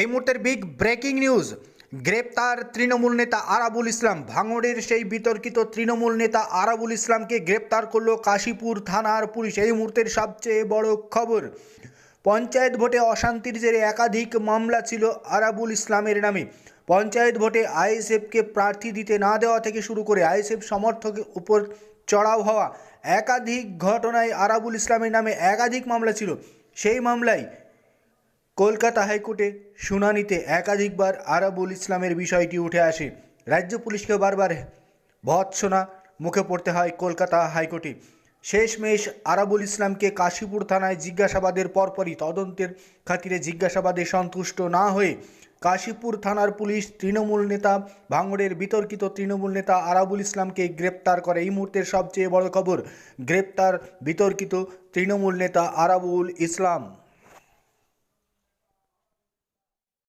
এই মুহূর্তের big breaking news গ্রেপ্তার তৃণমূল নেতা আরাবুল ইসলাম। ভাঙড়ের সেই বিতর্কিত তৃণমূল নেতা আরাবুল ইসলামকে গ্রেপ্তার করল কাশীপুর থানার পুলিশ। এই মুহূর্তের সবচেয়ে বড় খবর, পঞ্চায়েত ভোটে অশান্তির জেরে একাধিক মামলা ছিল আরাবুল ইসলামের নামে। পঞ্চায়েত ভোটে আইএসএফকে প্রার্থী দিতে না দেওয়া থেকে শুরু করে আইএসএফ সমর্থকের উপর চড়াও হওয়া, একাধিক ঘটনায় আরাবুল ইসলামের নামে একাধিক মামলা ছিল। সেই মামলায় কলকাতা হাইকোর্টে শুনানিতে একাধিকবার আরাবুল ইসলামের বিষয়টি উঠে আসে। রাজ্য পুলিশকে বারবার ভৎসনা মুখে পড়তে হয় কলকাতা হাইকোর্টে। শেষমেশ আরাবুল ইসলামকে কাশীপুর থানায় জিজ্ঞাসাবাদের পরপরই তদন্তের খাতিরে জিজ্ঞাসাবাদে সন্তুষ্ট না হয়ে কাশীপুর থানার পুলিশ তৃণমূল নেতা, ভাঙড়ের বিতর্কিত তৃণমূল নেতা আরাবুল ইসলামকে গ্রেপ্তার করে। এই মুহূর্তের সবচেয়ে বড় খবর, গ্রেপ্তার বিতর্কিত তৃণমূল নেতা আরাবুল ইসলাম।